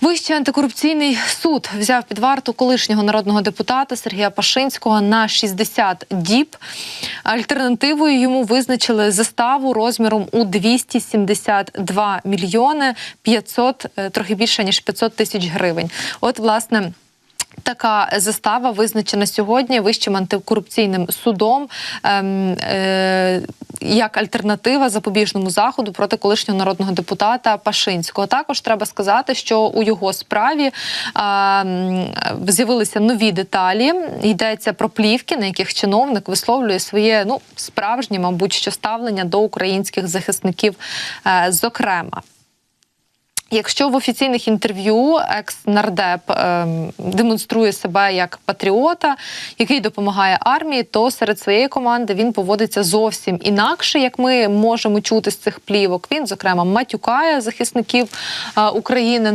Вищий антикорупційний суд взяв під варту колишнього народного депутата Сергія Пашинського на 60 діб. Альтернативою йому визначили заставу розміром у 272 мільйони 500, е, трохи більше ніж 500 тисяч гривень. От, власне. Така застава визначена сьогодні Вищим антикорупційним судом ем, е, як альтернатива запобіжному заходу проти колишнього народного депутата Пашинського. Також треба сказати, що у його справі з'явилися нові деталі. Йдеться про плівки, на яких чиновник висловлює своє ну справжнє, мабуть, що ставлення до українських захисників, е, зокрема. Якщо в офіційних інтерв'ю екс-нардеп ем, демонструє себе як патріота, який допомагає армії, то серед своєї команди він поводиться зовсім інакше, як ми можемо чути з цих плівок. Він, зокрема, матюкає захисників е, України.